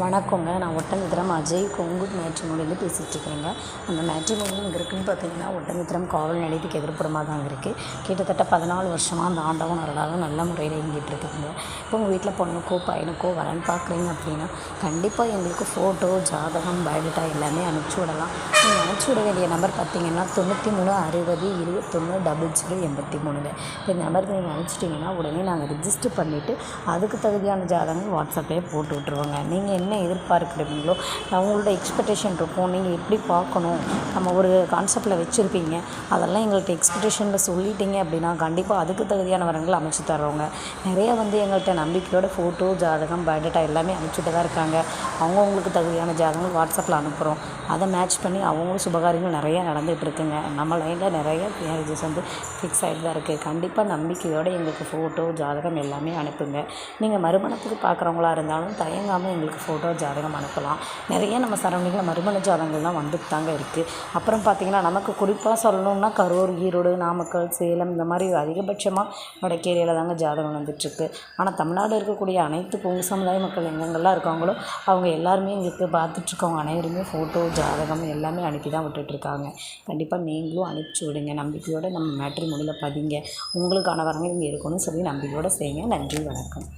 வணக்கங்க. நான் ஒட்டமித்திரம் அஜய். கொங்குட் மேட்ரிமோனிலேருந்து பேசிகிட்டு இருக்கேங்க அந்த மேட்ரிமோனி இங்கே இருக்குதுன்னு பார்த்தீங்கன்னா ஒட்டமித்திரம் காவல் நிலையத்துக்கு எதிர்ப்புறமாக தாங்க இருக்குது கிட்டத்தட்ட பதினாலு வருஷமாக அந்த ஆண்டவன் அருளால் நல்ல முறையில் இயங்கிட்டு இருக்குதுங்க. இப்போ உங்கள் வீட்டில் பொண்ணுக்கோ பையனுக்கோ வரன் பார்க்குறீங்க அப்படின்னா கண்டிப்பாக எங்களுக்கு ஃபோட்டோ ஜாதகம் பயோடேட்டா எல்லாமே அனுப்பிச்சி விடலாம். நீங்கள் அனுப்பிச்சி விட வேண்டிய நம்பர் பார்த்தீங்கன்னா தொண்ணூற்றி மூணு அறுபது இருபத்தொன்று டபுள் ஜீரோ எண்பத்தி மூணுங்க இப்போ இந்த நம்பருக்கு நீங்கள் அனுப்பிச்சிட்டிங்கன்னா உடனே நாங்கள் ரிஜிஸ்டர் பண்ணிவிட்டு அதுக்கு தகுதியான ஜாதகங்கள் வாட்ஸ்அப்லேயே போட்டு விட்ருவோங்க நீங்கள் என்ன எதிர்பார்க்குறீங்களோ அவங்களோட எக்ஸ்பெக்டேஷன் இருக்கும். நீங்கள் எப்படி பார்க்கணும்? நம்ம ஒரு கான்செப்டில் வச்சுருப்பீங்க. அதெல்லாம் எங்கள்கிட்ட எக்ஸ்பெக்டேஷனில் சொல்லிட்டீங்க அப்படின்னா கண்டிப்பாக அதுக்கு தகுதியான வரங்களை அமைச்சு தர்றோங்க நிறையா வந்து எங்கள்கிட்ட நம்பிக்கையோட ஃபோட்டோ ஜாதகம் பயோடேட்டா எல்லாமே அமைச்சுட்டு தான் இருக்காங்க. அவங்கவுங்களுக்கு தகுதியான ஜாதகங்கள் வாட்ஸ்அப்பில் அனுப்புகிறோம். அதை மேட்ச் பண்ணி அவங்களும் சுபகாரியங்கள் நிறையா நடந்துகிட்டு இருக்குங்க. நம்ம லைனில் நிறைய மேரேஜஸ் வந்து ஃபிக்ஸ் ஆகிட்டு தான் இருக்குது கண்டிப்பாக நம்பிக்கையோடு எங்களுக்கு ஃபோட்டோ ஜாதகம் எல்லாமே அனுப்புங்க. நீங்கள் மறுமணத்துக்கு பார்க்குறவங்களா இருந்தாலும் தயங்காமல் எங்களுக்கு ஃபோட்டோ ஜாதகம் அனுப்பலாம். நிறைய நம்ம சரௌண்டிங்கில் மறுமண ஜாதகங்கள்லாம் வந்துட்டு தாங்க இருக்குது அப்புறம் பார்த்திங்கன்னா நமக்கு குறிப்பாக சொல்லணுன்னா கரூர் ஈரோடு நாமக்கல் சேலம் இந்த மாதிரி அதிகபட்சமாக வடக்கேரியில் தாங்க ஜாதகம் வந்துட்டுருக்கு ஆனால் தமிழ்நாடு இருக்கக்கூடிய அனைத்து பொங்கு சமுதாய மக்கள் எங்கெங்கெல்லாம் இருக்காங்களோ அவங்க எல்லாருமே எங்களுக்கு பார்த்துட்ருக்கவங்க அனைவருமே ஃபோட்டோ ஜாதகம் எல்லாமே அனுப்பி தான் விட்டுட்ருக்காங்க. கண்டிப்பாக நீங்களும் அனுப்பிச்சி விடுங்க. நம்பிக்கையோடு நம்ம மேட்ரி முடியல பதிங்க. உங்களுக்கான வரங்கள் இங்கே இருக்கணும்னு சொல்லி நம்பிக்கையோடு செய்யுங்க. நன்றி வணக்கம்.